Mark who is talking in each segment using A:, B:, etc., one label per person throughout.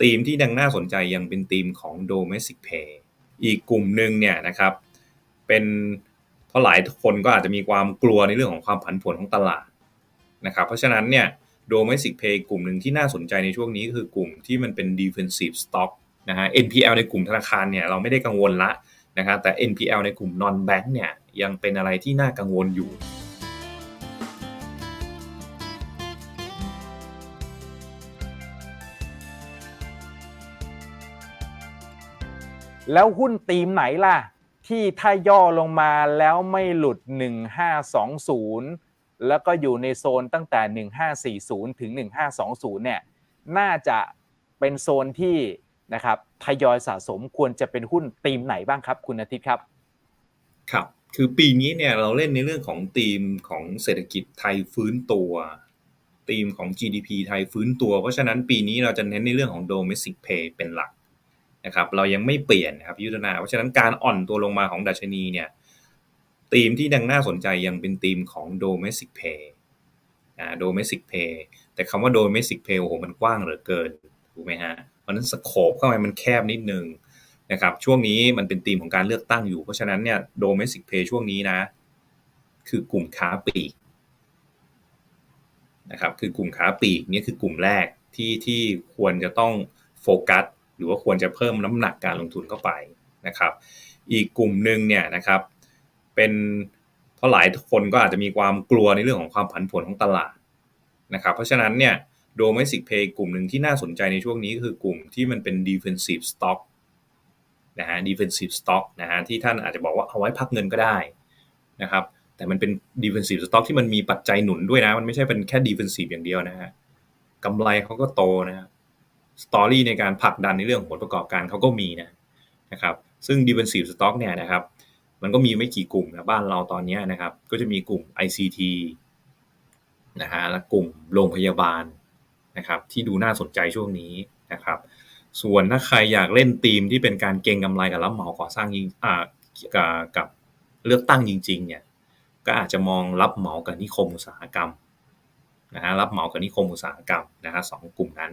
A: ธีมที่ดังน่าสนใจยังเป็นธีมของ domestic pay อีกกลุ่มหนึ่งเนี่ยนะครับเป็นเพราะหลายคนก็อาจจะมีความกลัวในเรื่องของความผันผวนของตลาดนะครับเพราะฉะนั้นเนี่ย domestic pay กลุ่มหนึ่งที่น่าสนใจในช่วงนี้คือกลุ่มที่มันเป็น defensive stock นะฮะ NPL ในกลุ่มธนาคารเนี่ยเราไม่ได้กังวลละนะครับแต่ NPL ในกลุ่ม non bank เนี่ยยังเป็นอะไรที่น่ากังวลอยู่
B: แล้วหุ้นตีมไหนล่ะ ที่ถ้าย่อลงมาแล้วไม่หลุด 1520 แล้วก็อยู่ในโซนตั้งแต่ 1540 ถึง 1520 เนี่ย น่าจะเป็นโซนที่นะครับทยอยสะสมควรจะเป็นหุ้นตีมไหนบ้างครับ คุณอาทิตย์ครับ
A: ครับ คือปีนี้เนี่ยเราเล่นในเรื่องของธีมของเศรษฐกิจไทยฟื้นตัวธีมของ GDP ไทยฟื้นตัว เพราะฉะนั้นปีนี้เราจะเน้นในเรื่องของ domestic pay เป็นหลัก นะครับเรายังไม่เปลี่ยนนะครับยุทธนาเพราะฉะนั้นการอ่อนตัวลงมาของดัชนีเนี่ยธีมที่ดังน่าสนใจยังเป็นธีมของ domestic pay อ่า domestic pay แต่คำว่า domestic pay โอ้โหมันกว้างเหลือเกินถูกไหมฮะเพราะฉะนั้นสโคปเข้าไปมันแคบนิดนึงนะครับช่วงนี้มันเป็นธีมของการเลือกตั้งอยู่ เพราะฉะนั้นเนี่ยโดเมสิกเพย์ช่วงนี้นะ คือกลุ่มค้าปลีกนะครับคือกลุ่มค้าปลีกนี่คือกลุ่มแรกที่ที่ควรจะต้องโฟกัส รือว่าควรจะเพิ่มน้ำหนักการลงทุนเข้าไปนะครับ อีกกลุ่มหนึ่งเนี่ยนะครับเป็นเพราะหลายคนก็อาจจะมีความกลัวในเรื่องของความผันผวนของตลาดนะครับ เพราะฉะนั้นเนี่ยโดเมสิกเพย์กลุ่มหนึ่งที่น่าสนใจในช่วงนี้คือกลุ่มที่มันเป็น defensive stock นะฮะ defensive stock นะฮะที่ท่านอาจจะบอกว่าเอาไว้พักเงินก็ได้นะครับแต่มันเป็น defensive stock ที่มันมีปัจจัยหนุนด้วยนะ มันไม่ใช่เป็นแค่ defensive อย่างเดียวนะฮะกำไรเขาก็โตนะฮะ สตอรี่ในการผลักดันในเรื่องของผลประกอบการเขาก็มีนะนะครับซึ่ง defensive stock เนี่ยนะครับมันก็มีไม่กี่กลุ่มนะบ้านเราตอนนี้นะครับก็จะมีกลุ่ม ICT นะฮะและกลุ่มโรงพยาบาลนะครับที่ดูน่าสนใจช่วงนี้นะครับส่วนถ้าใครอยากเล่นธีมที่เป็นการเก็งกำไรกับรับเหมาก่อสร้างยิงอ่ากับกับเลือกตั้งจริง ๆ เนี่ยก็อาจจะมองรับเหมากับนิคมอุตสาหกรรมนะฮะรับเหมากับนิคมอุตสาหกรรมนะฮะสองกลุ่มนั้น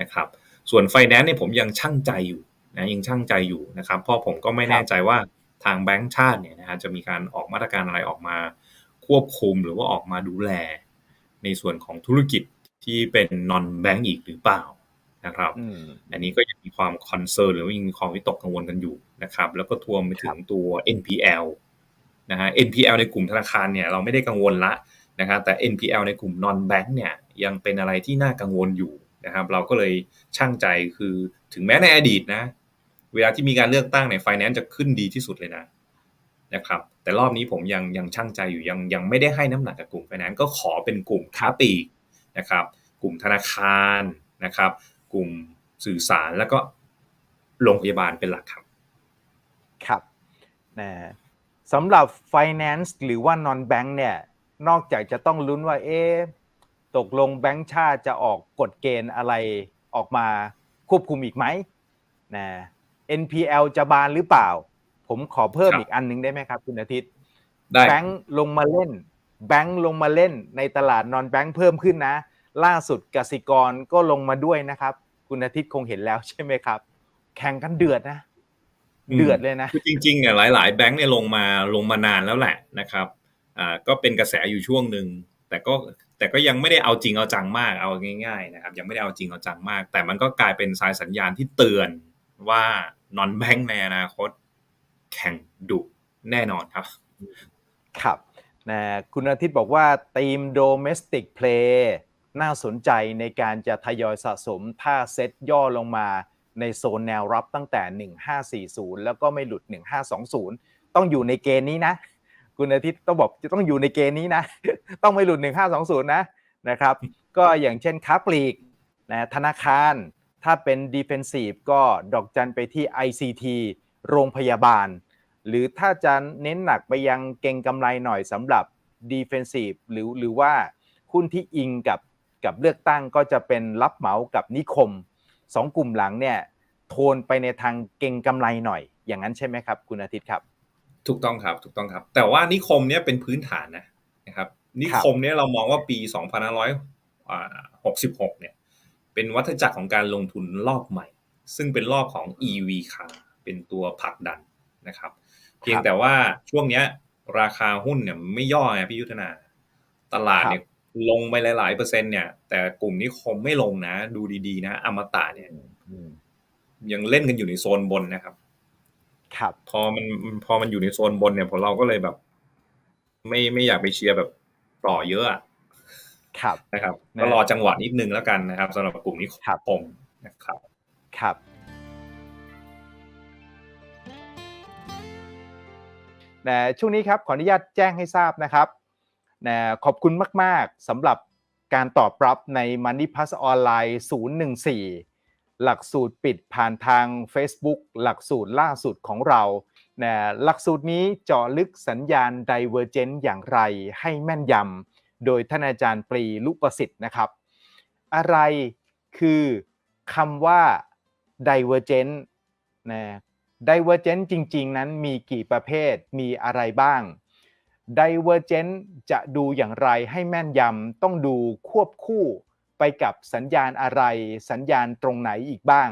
A: นะครับ ส่วนไฟแนนซ์เนี่ยผมยังช่างใจอยู่นะยังช่างใจอยู่นะครับเพราะผมก็ไม่แน่ใจว่าทางแบงก์ชาติเนี่ยนะฮะจะมีการออกมาตรการอะไรออกมา ควบคุมหรือว่าออกมาดูแล ในส่วนของธุรกิจที่เป็นนอนแบงก์อีกหรือเปล่านะครับอันนี้ก็ยังมีความคอนเซิร์นหรือว่ายังมีความวิตกกังวลกันอยู่นะครับ แล้วก็ทวมไปถึงตัว NPL นะฮะ NPL ในกลุ่มธนาคารเนี่ยเราไม่ได้กังวลละนะครับแต่ NPL ในกลุ่ม non bank เนี่ยยังเป็นอะไรที่น่ากังวลอยู่ นะครับ เราก็เลยช่างใจคือถึงแม้ในอดีตนะ เวลาที่มีการเลือกตั้งในไฟแนนซ์จะขึ้นดีที่สุดเลยนะนะครับ แต่รอบนี้ผมยังยังช่างใจอยู่ยังยังไม่ได้ให้น้ำหนักกับกลุ่มไฟแนนซ์ก็ขอเป็นกลุ่มค้าปลีกนะครับ กลุ่มธนาคารนะครับ กลุ่มสื่อสารแล้วก็โรงพยาบาลเป็นหลักครับ
B: ครับนะสำหรับ Finance หรือว่า Non Bank เนี่ย นอกจากจะต้องลุ้นว่า เอ๊ ตกลงแบงก์ชาติจะออกกฎเกณฑ์อะไรออกมาควบคุมอีกไหมนะ NPL จะบานหรือเปล่า ผมขอเพิ่มอีกอันนึงได้ไหมครับ คุณอาทิตย์
A: ได้
B: แบงก์ลงมาเล่น แบงก์ลงมาเล่นในตลาดนอนแบงก์เพิ่มขึ้นนะ ล่าสุดกสิกรก็ลงมาด้วยนะครับ คุณอาทิตย์คงเห็นแล้วใช่ไหมครับ แข่งกันเดือดนะ เดือดเลยนะ
A: คือจริงๆเนี่ยหลาย ๆ แบงค์เนี่ยลงมาลงมานานแล้วแหละนะครับอ่าก็เป็นกระแสอยู่ช่วงหนึ่งแต่ก็ แต่ก็ยังไม่ได้เอาจริงเอาจังมากเอาง่ายๆนะครับยังไม่ได้เอาจริงเอาจังมาก แต่มันก็กลายเป็นสายสัญญาณที่เตือนว่านอนแบงค์ในอนาคต แข่งดุแน่นอนครับ
B: ครับนะคุณอาทิตย์บอกว่าทีม domestic play น่าสนใจในการจะทยอยสะสม ถ้าเซตย่อลงมาในโซนแนวรับตั้งแต่ 1540 แล้วก็ไม่หลุด 1520 ต้องอยู่ในเกณฑ์นี้นะ คุณอาทิตย์ต้องบอกจะต้องอยู่ในเกณฑ์นี้นะ ต้องไม่หลุด1520นะนะครับ ก็อย่างเช่นค้าปลีกนะธนาคาร ถ้าเป็น defensive ก็ดอกจันไปที่ ICT โรงพยาบาล หรือถ้าจะเน้นหนักไปยังเก่งกำไรหน่อยสำหรับ defensive หรือหรือว่าหุ้นที่อิงกับกับเลือกตั้งก็จะเป็นรับเหมากับนิคมสองกลุ่มหลังเนี่ยโทนไปในทางเก่งกำไรหน่อย อย่างนั้นใช่ไหมครับ คุณอาทิตย์ครับ
A: ถูกต้องครับถูกต้องครับ แต่ว่านิคมเนี่ยเป็นพื้นฐานนะนะครับ นิคมเนี่ยเรามองว่าปี2566เนี่ย เป็นวัฏจักรของการลงทุนรอบใหม่ ซึ่งเป็นรอบของ EV car เป็นตัวผลักดันนะครับ เพียงแต่ว่าช่วงเนี้ยราคาหุ้นเนี่ยไม่ย่อไงพี่ยุทธนา ตลาดเนี่ยลงไปหลาย ๆ เปอร์เซ็นต์เนี่ย แต่กลุ่มนี้คงไม่ลงนะ ดูดี ๆ นะ อมตะเนี่ยยังเล่นกันอยู่ในโซนบนนะครับ
B: ครับ
A: พอมันพอมันอยู่ในโซนบนเนี่ยพอเราก็เลยแบบ ไม่ไม่อยากไปเชียร์แบบต่อเยอะอะ
B: ครับ
A: นะครับก็รอจังหวะนิดนึงแล้วกันนะครับสำหรับกลุ่มนี้ผมนะครับ
B: ครับ แต่ช่วงนี้ครับขออนุญาตแจ้งให้ทราบนะครับนะขอบคุณมาก ๆสำหรับการตอบรับใน Money Plus ออนไลน์014 หลักสูตรปิดผ่านทาง Facebook หลักสูตรล่าสุดของเรานะหลักสูตรนี้เจาะลึกสัญญาณ Divergent อย่างไรให้แม่นยำโดยท่านอาจารย์ปรีลุประสิทธิ์นะครับ อะไรคือคำว่า Divergent นะ Divergent จริง ๆ นั้นมีกี่ประเภทมีอะไรบ้าง Divergent จะดูอย่างไรให้แม่นยำต้องดูควบคู่ ไปกับสัญญาณอะไร สัญญาณตรงไหนอีกบ้าง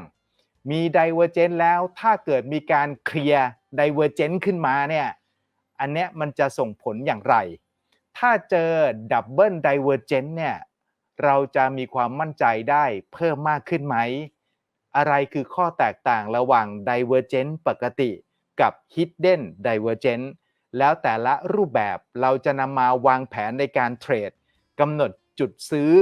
B: มี Divergent แล้วถ้าเกิดมีการเคลียร์ Divergent ขึ้นมาเนี่ยอันเนี้ยมันจะส่งผลอย่างไร ถ้าเจอ Double Divergent เนี่ยเราจะมีความมั่นใจได้เพิ่มมากขึ้นไหม อะไรคือข้อแตกต่างระหว่าง Divergent ปกติกับ Hidden Divergent แล้วแต่ละรูปแบบเราจะนำมาวางแผนในการเทรดกำหนดจุดซื้อ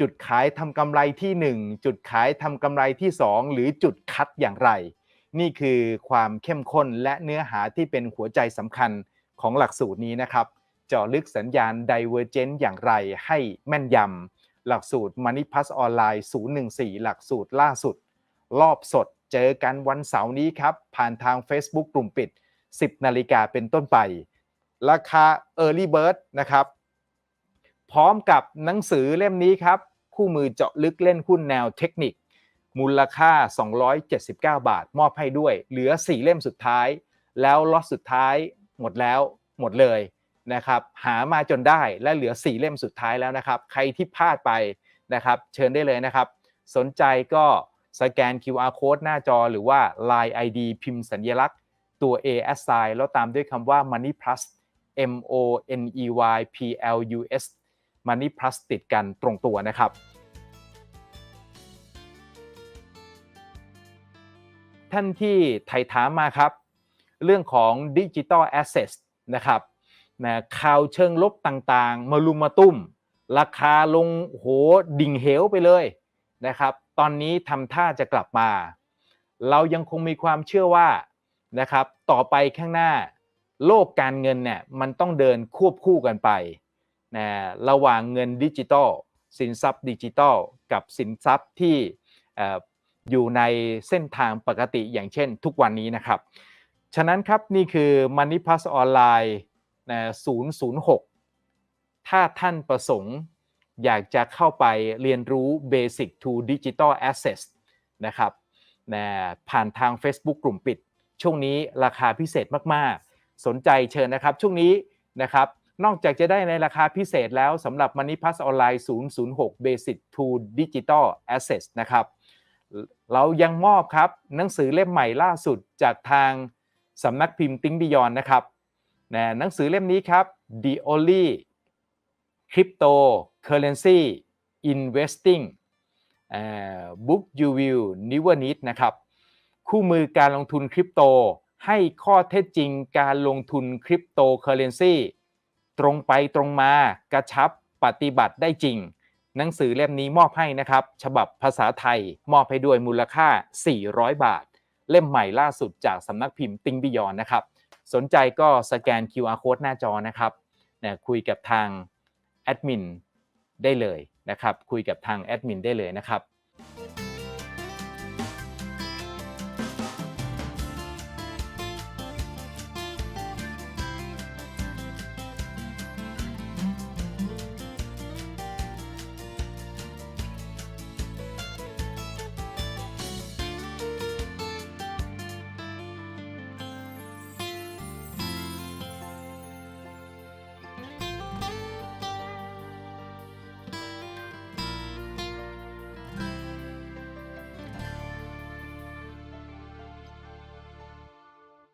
B: จุดขายทำกำไรที่ 1 จุดขายทำกำไรที่ 2 หรือจุดคัดอย่างไร นี่คือความเข้มข้นและเนื้อหาที่เป็นหัวใจสำคัญของหลักสูตรนี้นะครับเจาะลึกสัญญาณ Divergent อย่างไรให้แม่นยำหลักสูตร Money Plus ออนไลน์014 หลักสูตรล่าสุด รอบสดเจอกันวันเสาร์นี้ครับ ผ่านทาง Facebook กลุ่มปิด 10 นาฬิกาเป็นต้นไป ราคา Early Bird นะครับ พร้อมกับหนังสือเล่มนี้ครับ คู่มือเจาะลึกเล่นหุ้นแนวเทคนิค มูลค่า 279 บาท มอบให้ด้วย เหลือ 4 เล่มสุดท้าย แล้วล็อตสุดท้ายหมดแล้วหมดเลยนะครับหามาจนได้และเหลือ 4 เล่มสุดท้ายแล้วนะครับ ใครที่พลาดไปนะครับเชิญได้เลยนะครับ สนใจก็สแกน QR code หน้าจอหรือว่า Line ID พิมพ์สัญลักษณ์ตัว A S I แล้วตามด้วยคำว่า Money Plus M O N E Y P L U S Money Plus ติดกันตรงตัวนะครับท่านที่ไถ่ถามมาครับ เรื่องของ Digital Assets นะครับนะข่าวเชิงลบต่างๆ มาลุมมาตุ้ม ราคาลงโหดิ่งเหวไปเลยนะครับ ตอนนี้ทำท่าจะกลับมา เรายังคงมีความเชื่อว่านะครับ ต่อไปข้างหน้า โลกการเงินเนี่ยมันต้องเดินควบคู่กันไป นะระหว่างเงินดิจิตอลสินทรัพย์ดิจิตอลกับสินทรัพย์ที่อยู่ในเส้นทางปกติอย่างเช่นทุกวันนี้นะครับ ฉะนั้นครับนี่คือ Money Plus ออนไลน์นะ006 ถ้าท่านประสงค์อยากจะเข้าไปเรียนรู้ Basic to Digital Assets นะครับนะผ่านทาง Facebook กลุ่มปิด ช่วงนี้ราคาพิเศษมาก ๆ สนใจเชิญนะครับ ช่วงนี้นะครับ นอกจากจะได้ในราคาพิเศษแล้วสำหรับ Money Plus ออนไลน์006 Basic to Digital Assets นะครับ เรายังมอบครับหนังสือเล่มใหม่ล่าสุดจากทางสำนักพิมพ์ติ้งบิยอนนะครับนะหนังสือเล่มนี้ครับ The Only Crypto Currency Investing Book You Will Never Need นะครับ คู่มือการลงทุนคริปโต ให้ข้อเท็จจริงการลงทุนคริปโตเคอเรนซี ตรงไปตรงมากระชับปฏิบัติได้จริง หนังสือเล่มนี้มอบให้นะครับ ฉบับภาษาไทยมอบให้ด้วยมูลค่า 400 บาท เล่มใหม่ล่าสุดจากสำนักพิมพ์ติงบิยอนนะครับ สนใจก็สแกน QR code หน้าจอนะครับนะคุยกับทางแอดมินได้เลยนะครับ คุยกับทางแอดมินได้เลยนะครับ